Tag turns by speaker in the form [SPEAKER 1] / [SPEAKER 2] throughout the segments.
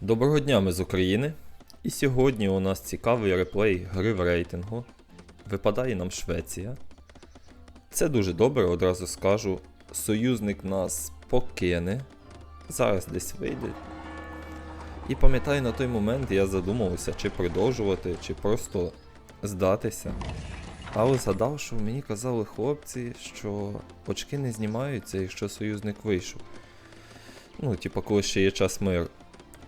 [SPEAKER 1] Доброго дня, ми з України. І сьогодні у нас цікавий реплей гри в рейтингу. Випадає нам Швеція. Це дуже добре, одразу скажу. Союзник нас покине. Зараз десь вийде. І пам'ятаю, на той момент я задумався, чи продовжувати, чи просто здатися. Але згадав, що мені казали хлопці, що очки не знімаються, якщо союзник вийшов. Ну, типа, коли ще є час миру.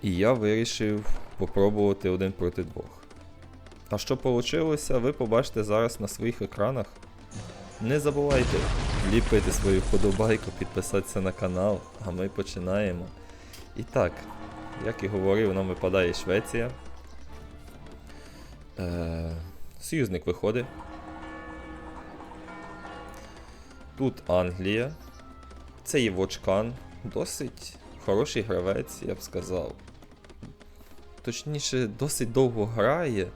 [SPEAKER 1] І я вирішив попробувати один проти двох. А що вийшло, ви побачите зараз на своїх екранах. Не забувайте ліпити свою вподобайку, підписатися на канал, а ми починаємо. І так, як і говорив, нам випадає Швеція. Е, союзник виходить. Тут Англія. Це є Вочкан. Досить хороший гравець, я б сказав. Точніше, досить довго грає.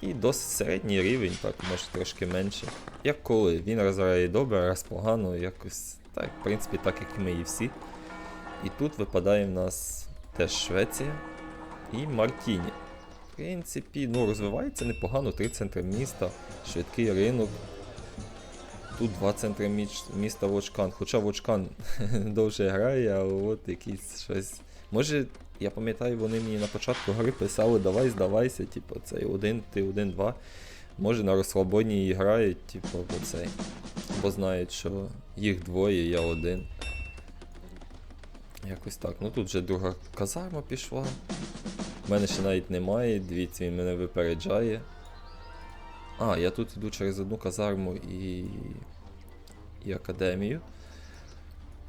[SPEAKER 1] І досить середній рівень, так, може трошки менше. Як коли. Він раз грає добре, раз погано, якось. Так, в принципі, так як і ми і всі. І тут випадає в нас теж Швеція і Мартіні. В принципі, ну, розвивається непогано, три центри міста, швидкий ринок. Тут два центри міста Вочкан. Хоча Вочкан довше грає, але от якийсь щось. Може, я пам'ятаю, вони мені на початку гри писали, давай здавайся, типу, цей один, ти один, два. Може на розслабоні і грають, типу, бо цей. Бо знають, що їх двоє, я один. Якось так. Ну тут вже друга казарма пішла. У мене ще навіть немає, дивіться, він мене випереджає. А, я тут йду через одну казарму і. і академію.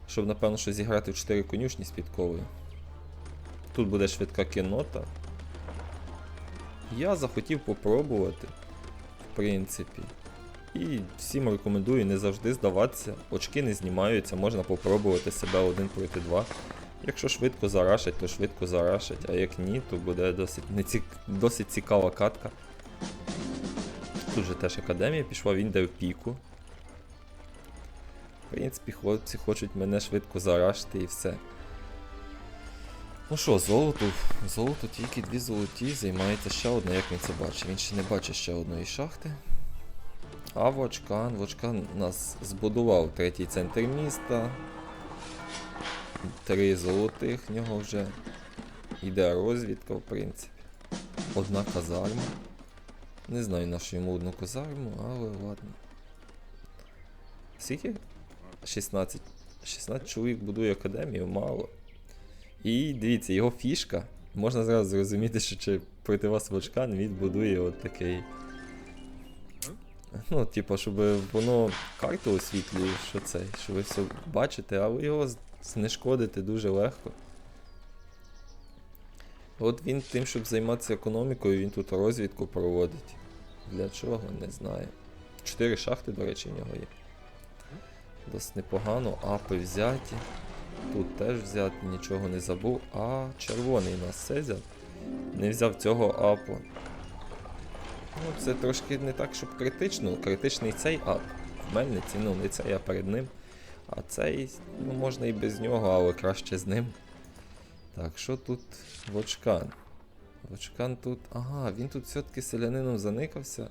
[SPEAKER 1] Щоб, напевно, що зіграти в 4 конюшні з підковою. Тут буде швидка кінота. Я захотів попробувати, в принципі. І всім рекомендую не завжди здаватися. Очки не знімаються, можна попробувати себе один проти два. Якщо швидко зарашать, то швидко зарашать, а як ні, то буде досить, неці... досить цікава катка. Тут же теж академія пішла, він де в піку. В принципі, хлопці хочуть мене швидко зарашити і все. Ну що, золото? Золото тільки дві золоті, займається ще одна, як він це бачить. Він ще не бачить ще одної шахти. А Вочкан, Вочкан нас збудував третій центр міста. Три золотих в нього вже. Іде розвідка, в принципі. Одна казарма. Не знаю на що йому одну казарму, але ладно. Скільки? 16. 16 чоловік будує академію, мало. І дивіться, його фішка. Можна зразу зрозуміти, що чи проти вас Вочкан він будує от такий. Ну, типу, щоб воно карту освітлює, що це, що ви все бачите, але його з- знешкодити дуже легко. От він тим, щоб займатися економікою, він тут розвідку проводить. Для чого, не знаю. Чотири шахти, до речі, в нього є. Досить непогано, апи взяті. Тут теж взяти, нічого не забув. А червоний у нас все взяв. Не взяв цього апу. Ну, це трошки не так, щоб критично. Критичний цей ап. В Мельниці, ну не цей, а перед ним. А цей, ну можна і без нього, але краще з ним. Так, що тут Вочкан? Вочкан тут. Ага, він тут все-таки селянином заникався.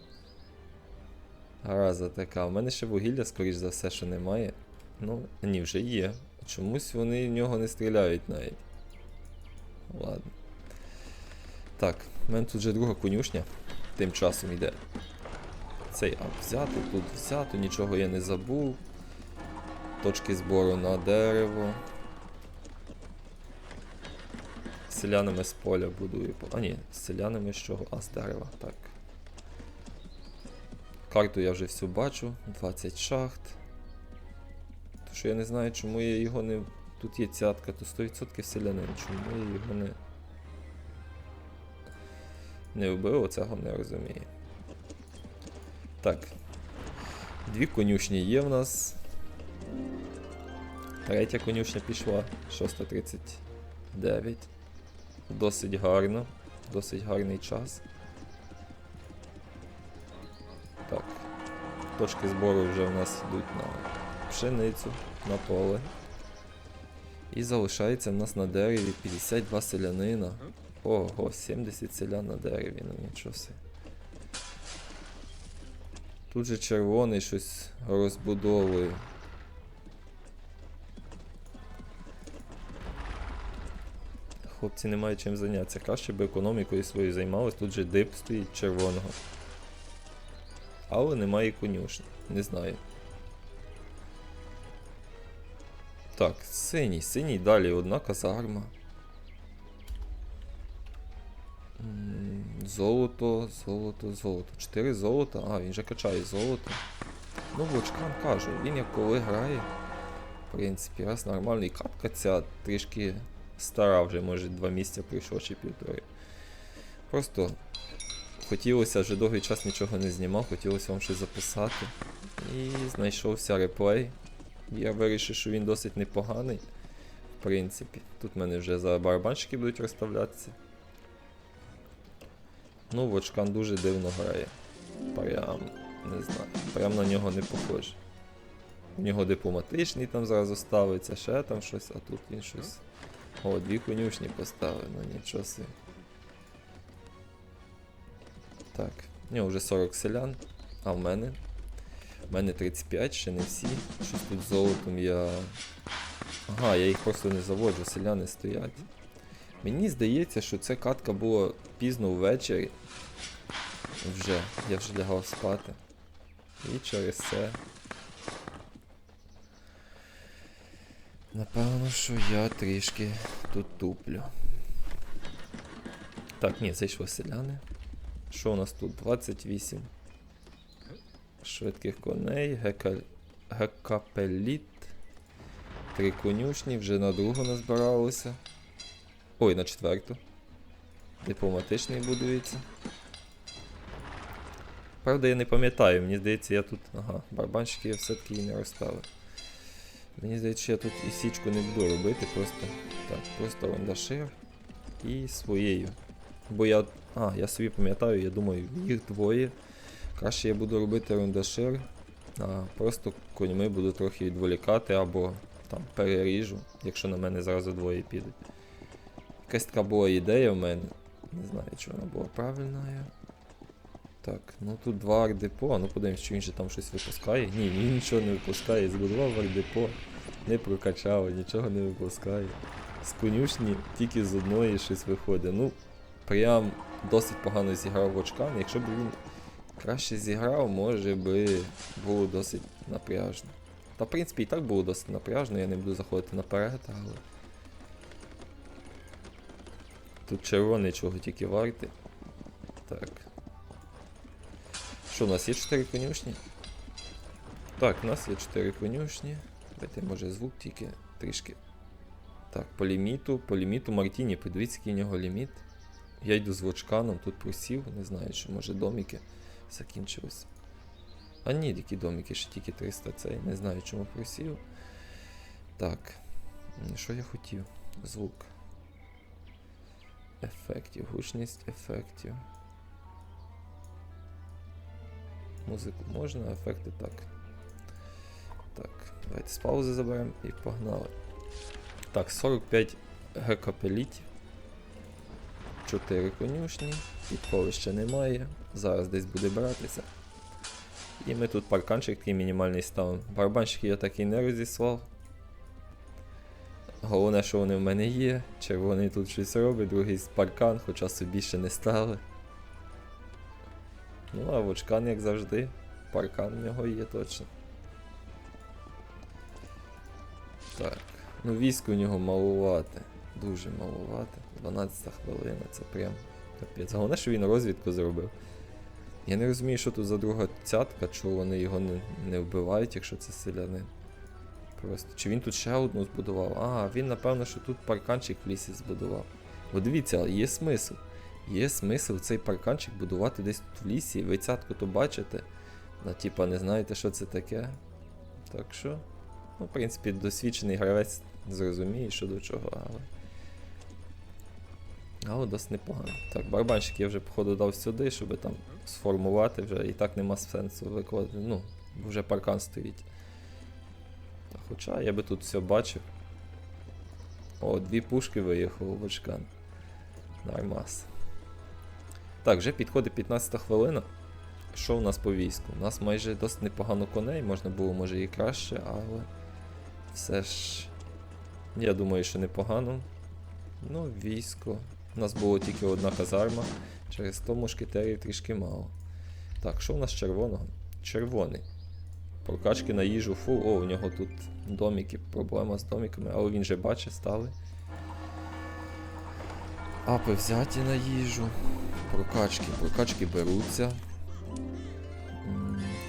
[SPEAKER 1] Гараза така. У мене ще вугілля, скоріш за все, що немає. Ну, ні, вже є. Чомусь вони в нього не стріляють навіть. Ладно. Так, в мене тут вже друга конюшня. Тим часом йде. Цей ап взято, тут взято, нічого я не забув. Точки збору на дерево. Селянами з поля будую. А ні, з селянами з чого? А, з дерева, так. Карту я вже всю бачу. 20 шахт. Що я не знаю, чому я його не. Тут є цятка, то 100% селянин. Чому я його не. Не вбив, оцього не розумію. Так. Дві конюшні є в нас. Третя конюшня пішла. 6.39. Досить гарно. Досить гарний час. Так. Точки збору вже в нас йдуть на пшеницю, на поле. І залишається в нас на дереві 52 селянина. Ого, 70 селян на дереві, ну нічого собі. Тут же червоний щось розбудовує. Хлопці не мають чим зайнятися. Краще би економікою своєю займались. Тут же дип стоїть червоного. Але немає конюшні. Не знаю. Так, синій, синій далі одна казарма. Золото, золото, золото. Чотири золота. А, він же качає золото. Ну, Вочкан кажу, він як коли грає. В принципі, раз нормальний. Катка ця трішки стара вже, може, два місяці пройшло чи півтори. Просто хотілося вже довгий час нічого не знімав, хотілося вам щось записати. І знайшовся реплей. Я вирішив, що він досить непоганий. В принципі, тут в мене вже за барабанщики будуть розставлятися. Ну, Вочкан дуже дивно грає. Прям, не знаю, прям на нього не похоже. У нього дипломатичний там зразу ставиться, ще там щось, а тут він щось. О, дві конюшні поставив, ну нічого собі. Так, в нього вже 40 селян, а в мене. В мене 35, ще не всі. Щось тут з золотом я. Ага, я їх просто не заводжу, селяни стоять. Мені здається, що ця катка була пізно ввечері. Вже, я вже лягав спати. І через це. Напевно, що я трішки тут туплю. Так, ні, зайшло селяни. Що у нас тут? 28 швидких коней, гека... гекапеліт. Три конюшні, вже на другу назбиралося. Ой, на четверту. Дипломатичний будується. Правда, я не пам'ятаю, мені здається, я тут. Ага, барабанщики я все-таки і не розставив. Мені здається, я тут і січку не буду робити, просто. Так, просто вандашир і своєю. Бо я. А, я собі пам'ятаю, я думаю, їх двоє. Краще я буду робити рундашир, а просто коньми буду трохи відволікати або там переріжу, якщо на мене зразу двоє підуть. Якась така була ідея в мене. Не знаю, чи вона була правильною. Так, ну тут два ардепо, ну подивимось, чи він же там щось випускає. Ні, він нічого не випускає, збудував ардепо, не прокачав, нічого не випускає. З конюшні тільки з одної щось виходить. Ну, прям досить погано зіграв в очкам. Якщо б він краще зіграв, може би було досить напряжно. Та в принципі і так було досить напряжно, я не буду заходити наперед, але. Тут червоний чого тільки варти. Так. Що, у нас є 4 конюшні? Так, у нас є 4 конюшні. Давайте, може, звук тільки трішки. Так, по ліміту, по ліміту Мартіні, подивіться, який у нього ліміт. Я йду з вочканом, тут просів, не знаю, що може доміки закінчились. А ні, які доміки, ще тільки 300 цей. Не знаю, чому просів. Так. Що я хотів? Звук. Ефектів, гучність ефектів. Музику можна, ефекти так. Так, давайте з паузи заберемо і погнали. Так, 45 гекапелітів. 4 конюшні, підкови ще немає. Зараз десь буде братися. І ми тут парканчик такий мінімальний ставимо. Барабанщики я так і не розіслав. Головне, що вони в мене є. Червоний тут щось робить, другий паркан, хоча собі ще не стали. Ну, а вочкан, як завжди, паркан в нього є точно. Так. Ну, військо у нього малувати. Дуже малувати. 12 хвилина, це прям капець. Головне, що він розвідку зробив. Я не розумію, що тут за друга цятка, чого вони його не, не вбивають, якщо це селянин. Просто. Чи він тут ще одну збудував? А, він, напевно, що тут парканчик в лісі збудував. Бо дивіться, є смисл. Є смисл цей парканчик будувати десь тут в лісі. Ви цятку то бачите. Ну, типа, не знаєте, що це таке. Так що. Ну, в принципі, досвідчений гравець зрозуміє, що до чого, але. Але досить непогано. Так, барабанщик я вже, походу, дав сюди, щоб там сформувати вже і так нема сенсу викладати. Ну, вже паркан стоїть. Хоча я би тут все бачив. О, дві пушки виїхав у Вочкан. Нормас. Так, вже підходить 15 хвилина. Що у нас по війську? У нас майже досить непогано коней, можна було, може, і краще, але все ж. Я думаю, що непогано. Ну, військо. У нас було тільки одна казарма. Через то мушкетерів трішки мало. Так, що у нас червоного? Червоний. Прокачки на їжу фул. О, у нього тут доміки, проблема з доміками, але він же бачить, стали. Апи взяті на їжу. Прокачки, прокачки беруться.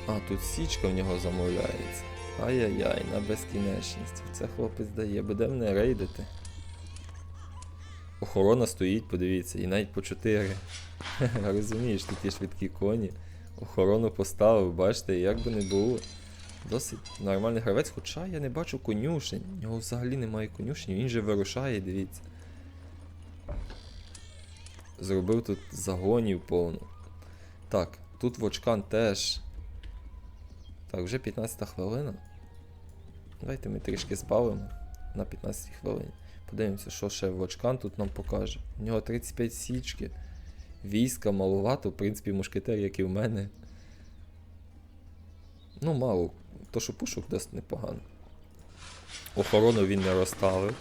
[SPEAKER 1] А, тут січка в нього замовляється. Ай-яй-яй, на безкінечність. Це хлопець дає. Буде мене рейдити. Охорона стоїть, подивіться, і навіть по 4. Розумієш, тут є швидкі коні. Охорону поставив, бачите, як би не було. Досить нормальний гравець, хоча я не бачу конюшень. У нього взагалі немає конюшень, він же вирушає, дивіться. Зробив тут загонів повну. Так, тут Вочкан теж. Так, вже 15 хвилина. Давайте ми трішки збавимо на 15 хвилині. Подивимося, що ще Вочкан тут нам покаже. У нього 35 січки. Війська маловато, в принципі, мушкетер, як і в мене. Ну, мало. То, що пушок досить непогано. Охорону він не розставив.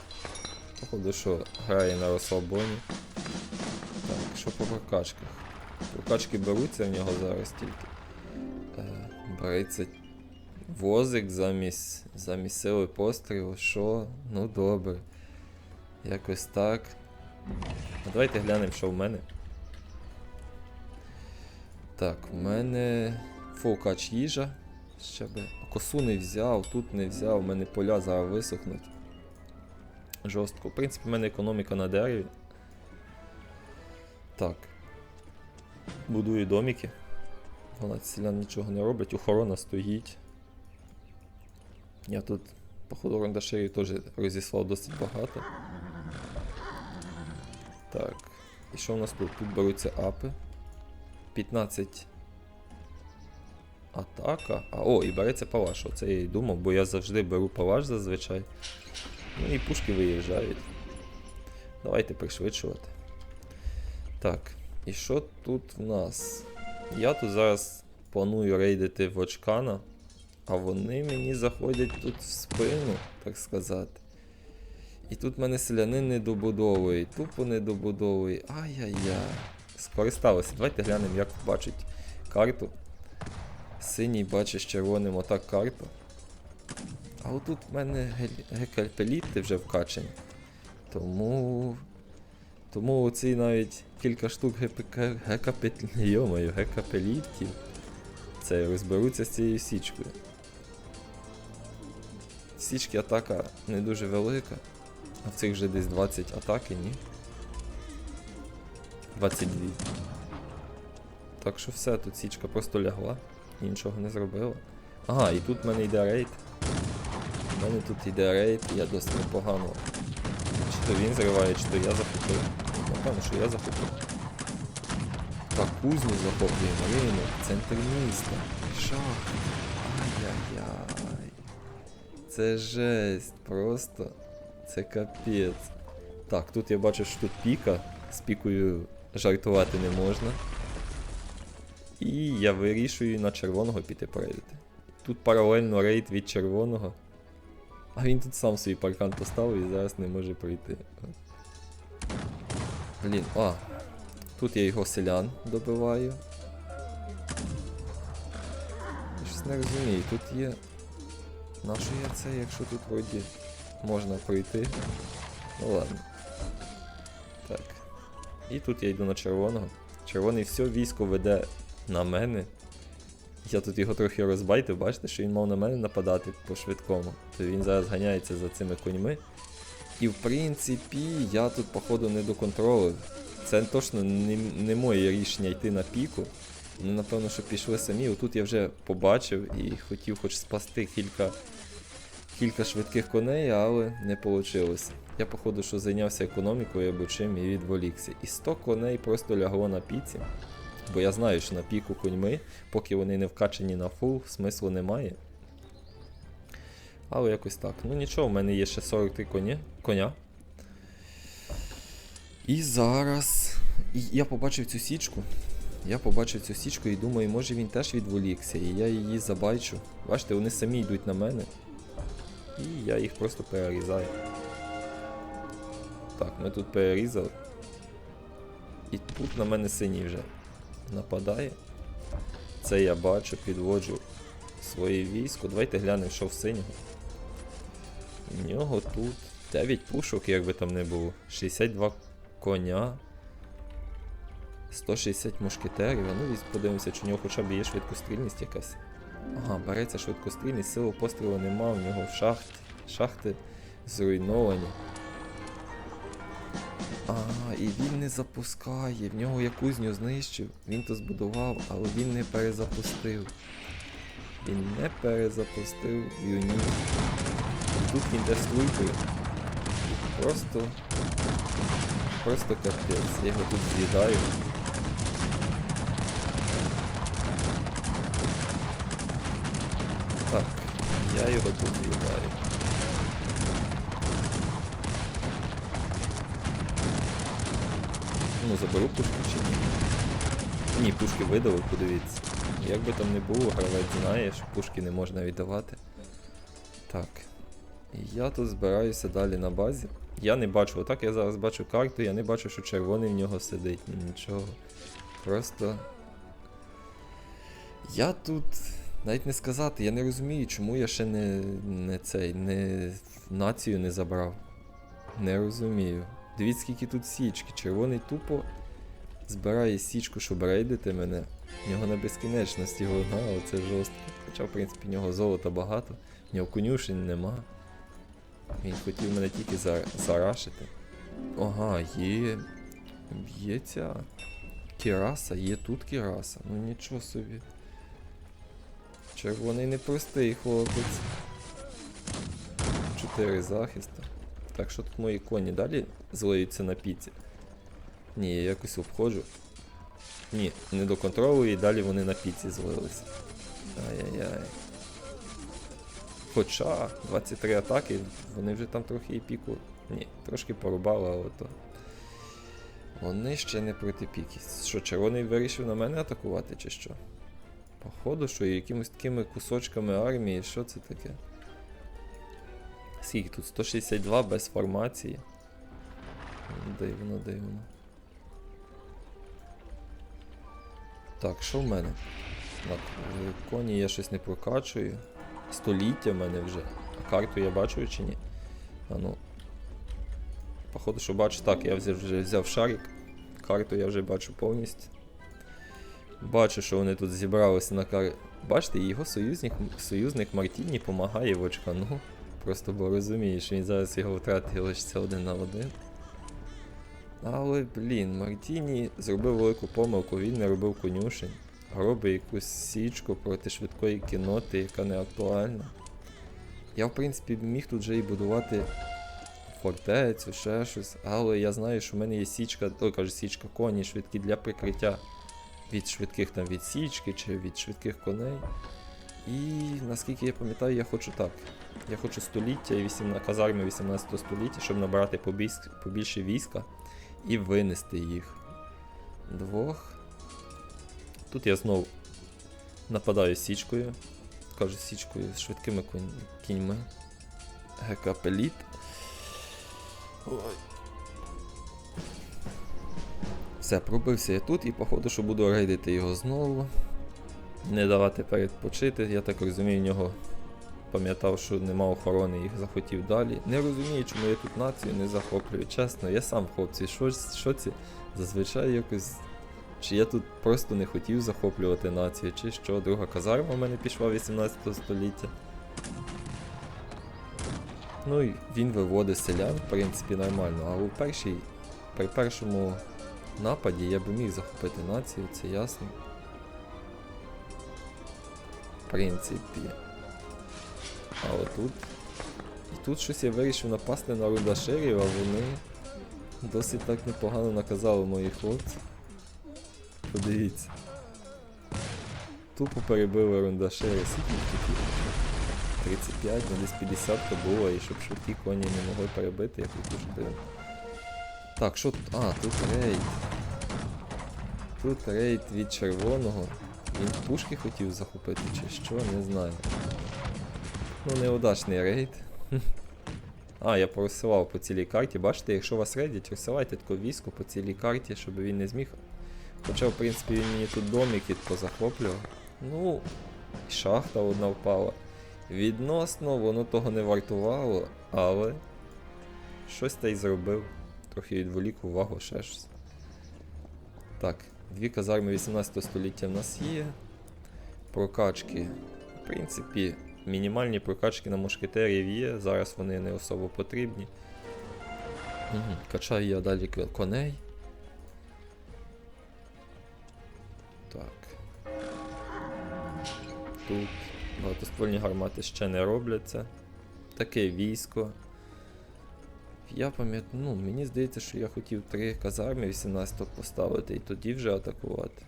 [SPEAKER 1] Походу, що грає на розслабоні. Так, що по прокачках? Прокачки беруться в нього зараз тільки. Е, береться возик замість, замість сили пострілу. Що? Ну добре. Якось так. А давайте глянемо, що в мене. Так, в мене фулкач їжа. Ще би. Косу не взяв, тут не взяв, в мене поля зараз висохнуть. Жорстко. В принципі, в мене економіка на дереві. Так. Будую домики. 12 селян нічого не робить, охорона стоїть. Я тут, походу, рандаширів теж розіслав досить багато. Так. І що у нас тут? Тут беруться апи. 15 атака. А, о, і береться палаш. Оце я і думав, бо я завжди беру палаш зазвичай. Ну і пушки виїжджають. Давайте пришвидшувати. Так, і що тут в нас? Я тут зараз планую рейдити Вочкана, а вони мені заходять тут в спину, так сказати. І тут мене селянин не добудовує, тупо не добудовує. Ай-яй-яй. Скористалося. Давайте глянемо, як бачить карту. Синій бачить з червоним отак карту. А отут в мене гекальпеліти вже вкачені. Тому. Тому оці навіть кілька штук. Йомаю, гекапелітів. Це розберуться з цією січкою. Січки атака не дуже велика. А в цих вже десь 20 атаки, ні? 22. Так що все, тут січка просто лягла нічого не зробила. Ага, і тут в мене йде рейд. У мене тут йде рейд, і я досить непогано. Чи то він зриває, чи то я захопив. Напевно, що я захопив. Так, кузню захоплюємо, ринок, центр міста. Шах. Ай-яй-яй. Це жесть, просто. Це капець. Так, тут я бачу, що тут піка. З пікою жартувати не можна. І я вирішую на червоного піти порейдити. Тут паралельно рейд від червоного. А він тут сам свій паркан поставив і зараз не може пройти. Блін, а. Тут я його селян добиваю. Щось не розумію, тут є. Нащо я це, якщо тут вроді можна пройти? Ну ладно. Так. І тут я йду на червоного. Червоний все військо веде на мене. Я тут його трохи розбайтив, бачите, що він мав на мене нападати по швидкому. То він зараз ганяється за цими коньми. І в принципі, я тут, походу, не доконтролив. Це точно не, не моє рішення йти на піку. Вони, напевно, що пішли самі. Отут я вже побачив і хотів хоч спасти кілька, кілька швидких коней, але не вийшло. Я, походу, що зайнявся економікою або чим і відволікся. І 100 коней просто лягло на піці. Бо я знаю, що на піку коньми, поки вони не вкачені на фул, смислу немає. Але якось так. Ну нічого, в мене є ще 43 коні, коня. І зараз. І я побачив цю січку. Я побачив цю січку і думаю, може він теж відволікся, і я її забачу. Бачите, вони самі йдуть на мене. І я їх просто перерізаю. Так, ми тут перерізали. І тут на мене синій вже нападає. Це я бачу, підводжу своє військо. Давайте глянемо, що в синього. У нього тут 9 пушок, як би там не було. 62 коня. 160 мушкетерів. Ну візь подивимося, чи у нього хоча б є швидкострільність якась. Ага, береться швидкострільність, сили пострілу нема, у нього в шахті. Шахти зруйновані. А, і він не запускає. В нього я кузню знищив, він то збудував, але він не перезапустив. Він не перезапустив юніт. І тут він йде струйкою. Просто. Просто капець. Я його тут з'їдаю. Так, я його тут з'їдаю. Ну, заберу пушки чи ні? Ні, пушки видали, подивіться. Як би там не було, гравець знає, що пушки не можна віддавати. Так. Я тут збираюся далі на базі. Я не бачу, отак я зараз бачу карту, я не бачу, що червоний в нього сидить. Нічого. Просто. Я тут. Навіть не сказати, я не розумію, чому я ще не, не цей, не націю не забрав. Не розумію. Дивіться, скільки тут січки. Червоний тупо збирає січку, щоб рейдити мене. В нього на безкінечності вона, оце жорстко. Хоча, в принципі, в нього золота багато, в нього конюшень нема. Він хотів мене тільки за... зарашити. Ага, є. Є ця. Кіраса, є тут кіраса. Ну нічого собі. Червоний непростий хлопець. Чотири захиста. Так, що тут мої коні далі злоються на піці? Ні, я якось обходжу. Ні, не до контролю і далі вони на піці злилися. Ай-яй-яй. Хоча 23 атаки, вони вже там трохи і піку. Ні, трошки порубали, але то. Вони ще не проти піки. Що, червоний вирішив на мене атакувати, чи що? Походу, що якимось такими кусочками армії, що це таке? Скільки тут? 162 без формації. Дивно, дивно. Так, що в мене? Так, коні я щось не прокачую. Століття в мене вже. А карту я бачу чи ні? А ну. Походу, що бачу, так, я вже взяв шарик. Карту я вже бачу повністю. Бачу, що вони тут зібралися на кар. Бачите, його союзник, союзник Мартіні допомагає в очкану. Просто бо розуміє, що він зараз його втратить лише один на один. Але, блін, Мартіні зробив велику помилку, він не робив конюшень. Робить якусь січку проти швидкої кіноти, яка не актуальна. Я, в принципі, міг тут вже і будувати фортецю, ще щось, але я знаю, що в мене є січка, ой, кажу, січка коні швидкі для прикриття від швидких там від січки чи від швидких коней. І наскільки я пам'ятаю, я хочу так. Я хочу століття і 18, казарми 18 століття, щоб набрати побільш, побільше війська і винести їх. Двох. Тут я знову нападаю січкою. Кажу січкою з швидкими кіньми. ГК Пеліт. Ой. Все, пробився я тут і походу, що буду рейдити його знову. Не давати передпочити, я так розумію, в нього пам'ятав, що нема охорони, їх захотів далі. Не розумію, чому я тут націю не захоплюю. Чесно, я сам хлопці, що, що це зазвичай якось. Чи я тут просто не хотів захоплювати націю, чи що, друга казарма в мене пішла 18 століття. Ну і він виводить селян, в принципі, нормально, але у першій, при першому нападі я би міг захопити націю, це ясно. В принципі. Але тут. І тут щось я вирішив напасти на рудаширів, а вони досить так непогано наказали моїх хлопців. Подивіться. Тупо перебили рундашири, скільки тут 35, ну десь 50 то було, і щоб швидкі коні не могли перебити, як тут дуже дивно. Так, що тут? А, тут рейд. Тут рейд від червоного. Він пушки хотів захопити чи що, не знаю. Ну, неудачний рейд. А, я порозсилав по цілій карті. Бачите, якщо вас рейдять, розсилайте таке військо по цілій карті, щоб він не зміг. Хоча, в принципі, він мені тут домики позахоплював. Ну, шахта одна впала. Відносно, воно того не вартувало, але щось та й зробив. Трохи відволік увагу, ще щось. Так, дві казарми 18 століття в нас є. Прокачки. В принципі, мінімальні прокачки на мушкетерів є. Зараз вони не особо потрібні. Качаю я далі коней. Так. Тут багатоствольні гармати ще не робляться. Таке військо. Я пам'ятаю, ну, мені здається, що я хотів три казарми 18 поставити і тоді вже атакувати.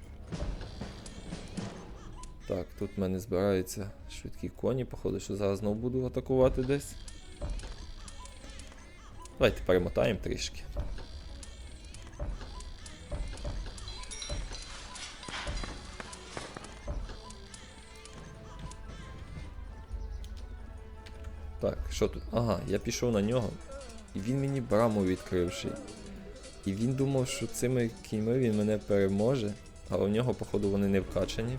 [SPEAKER 1] Так, тут в мене збираються швидкі коні, походу, що зараз знову буду атакувати десь. Давайте перемотаємо трішки. Так, що тут? Ага, я пішов на нього. І він мені браму відкривший. І він думав, що цими кіньми він мене переможе, але в нього, походу, вони не вкачані.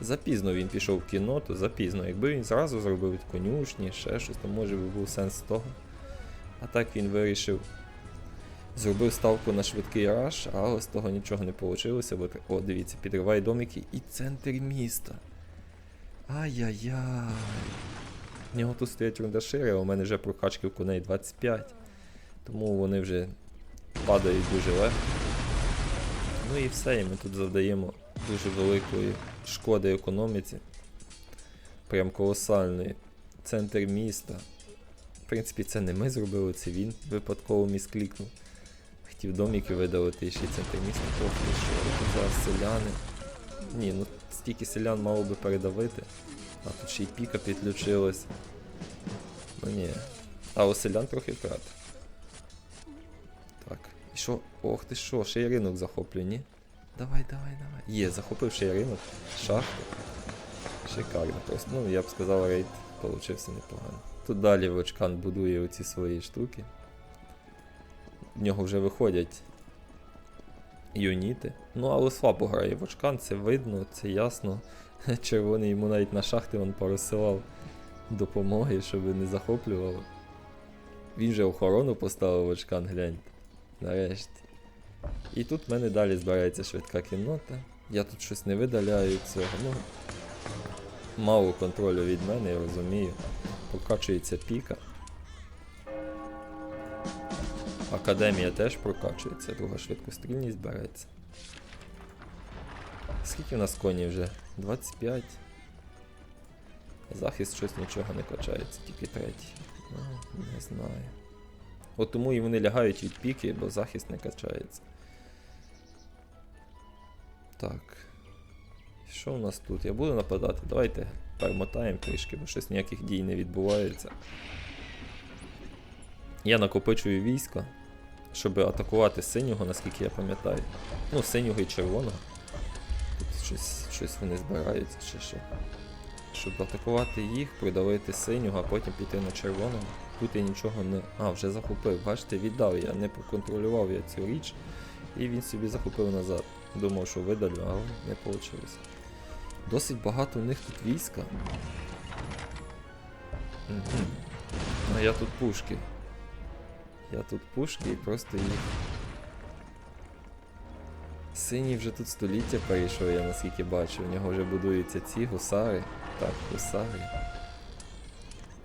[SPEAKER 1] Запізно він пішов в кіно, то запізно. Якби він зразу зробив конюшні, ще щось, то може би був сенс того. А так він вирішив. Зробив ставку на швидкий раш, але з того нічого не вийшло, бо о, дивіться, підриває домики і центр міста. Ай-яй-яй. В нього тут стоять рундашири, а у мене вже прокачки в коней 25. Тому вони вже падають дуже легко. Ну і все, і ми тут завдаємо дуже великої шкоди економіці. Прям колосальної. Центр міста. В принципі, це не ми зробили, це він випадково місклікнув. Хотів доміки видалити і ще центр міста трохи, що тут зараз селяни. Ні, ну стільки селян мало би передавити. А тут ще й піка підключилась. Ну ні. А у селян трохи втрат. Так. І що? Ох ти що, ще й ринок захоплює, ні? Давай, давай, давай. Є, захопив ще й ринок. Шахту. Шикарно просто. Ну, я б сказав, рейд получився непогано. Тут далі Вочкан будує оці свої штуки. В нього вже виходять юніти. Ну, але слабо грає Вочкан, це видно, це ясно. Червоний йому навіть на шахти він порозсилав допомоги, щоб не захоплювало. Він же охорону поставив очкан, гляньте. Нарешті. І тут в мене далі збирається швидка кіннота. Я тут щось не видаляю цього. Ну, мало контролю від мене, я розумію. Прокачується піка. Академія теж прокачується, друга швидкострільність береться. Скільки у нас коней вже? 25. Захист щось нічого не качається, тільки третій. Ну, не знаю. От тому і вони лягають від піки, бо захист не качається. Так. Що у нас тут? Я буду нападати. Давайте перемотаємо трішки, бо щось ніяких дій не відбувається. Я накопичую війська, щоб атакувати синього, наскільки я пам'ятаю. Ну, синього і червоного. Щось, щось вони збираються чи що. Щоб атакувати їх, придавити синього, а потім піти на червоного. Тут я нічого не. А, вже захопив. Бачите, віддав я, не проконтролював я цю річ. І він собі захопив назад. Думав, що видалю, але не вийшло. Досить багато у них тут війська. А я тут пушки. Я тут пушки і просто їх. Синій вже тут століття перейшов, я наскільки бачу. У нього вже будуються ці гусари. Так, гусари.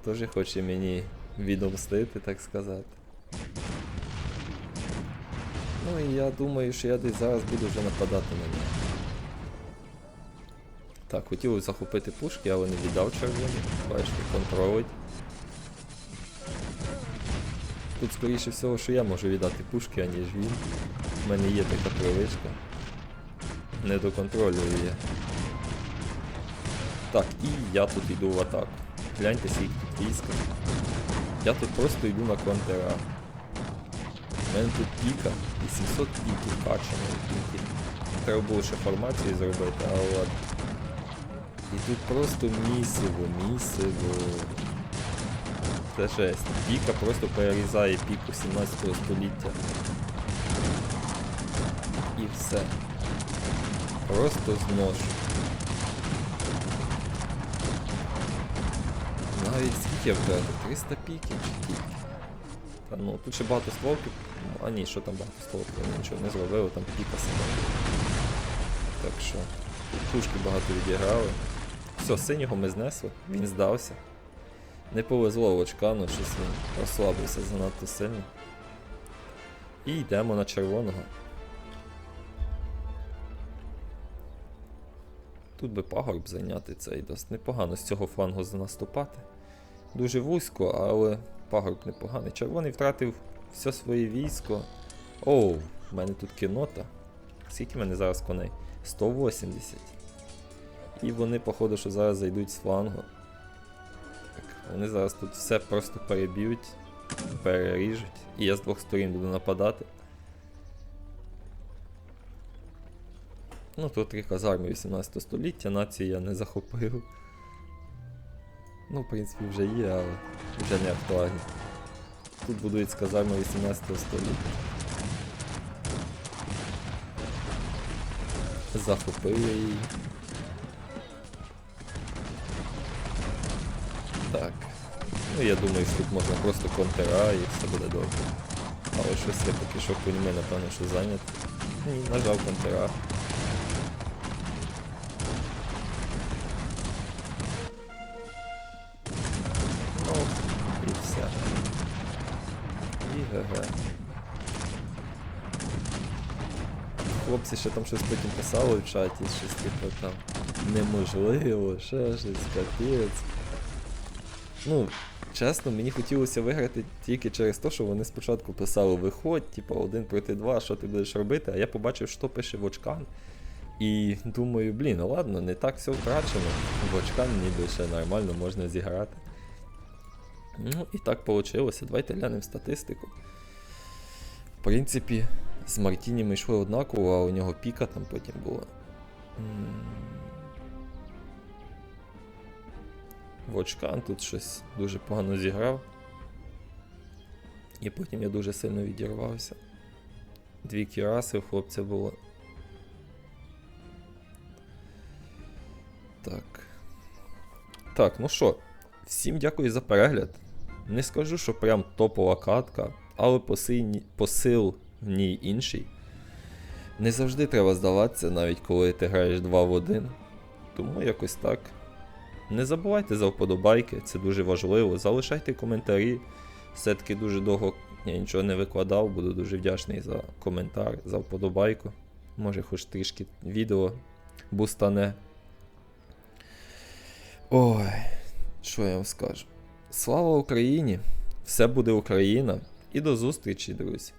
[SPEAKER 1] Тоже хоче мені відомстити, так сказати. Ну і я думаю, що я десь зараз буду вже нападати на нього. Так, хотів захопити пушки, але не віддав червоні. Бачите, контролить. Тут скоріше всього, що я можу віддати пушки, аніж він. У мене є така привичка. Не доконтролюю я. Так, і я тут йду в атаку. Гляньте, скільки тут війська. Я тут просто йду на контра. У мене тут піка, 800 піків качаної піки. Треба було ще формацію зробити, а ладно. І тут просто місиво, місиво. Це жесть. Піка просто перерізає піку 17 століття. І все. Просто зношу. Навіть скільки я втратив? 300 піків чи тільки? Та ну, тут ще багато стволків. А ні, що там багато стволків, я нічого не зробив, там піка сама. Так що, тут тушки багато відіграли. Все, синього ми знесли, він здався. Не повезло Лочкану, щось він розслабився занадто сильно. І йдемо на червоного. Тут би пагорб зайняти цей досить непогано з цього флангу наступати. Дуже вузько, але пагорб непоганий. Червоний втратив все своє військо. Оу, в мене тут кінота. Скільки в мене зараз коней? 180. І вони, походу, що зараз зайдуть з флангу. Так, вони зараз тут все просто переб'ють, переріжуть. І я з двох сторін буду нападати. Ну, тут три казарми 18 століття, націю я не захопив. Ну, в принципі, вже є, але вже не актуально. Тут будується казарма 18 століття. Захопив я її. Так. Ну я думаю, що тут можна просто контра і все буде добре. Але щось я поки що понімаю, напевно, що зайнято. Ні, нажав контра. Хлопці ще там щось потім писали в чаті, щось типу там неможливо, ще щось, капець. Ну, чесно, мені хотілося виграти тільки через те, що вони спочатку писали виходь, типу, один проти два, що ти будеш робити, а я побачив, що пише Вочкан. І думаю, блін, ну ладно, не так все втрачено. Вочкан ніби ще нормально можна зіграти. Ну, і так вийшло. Давайте глянемо статистику. В принципі, з Мартіні ми йшли однаково, а у нього піка там потім була. Вочкан тут щось дуже погано зіграв. І потім я дуже сильно відірвався. Дві кіраси у хлопця було. Так. Так, ну що, всім дякую за перегляд. Не скажу, що прям топова катка, але посил в ній інший. Не завжди треба здаватися, навіть коли ти граєш 2 в 1. Тому якось так. Не забувайте за вподобайки, це дуже важливо. Залишайте коментарі. Все-таки дуже довго я нічого не викладав, буду дуже вдячний за коментар, за вподобайку. Може, хоч трішки відео бустане. Ой, що я вам скажу? Слава Україні! Все буде Україна! І до зустрічі, друзі!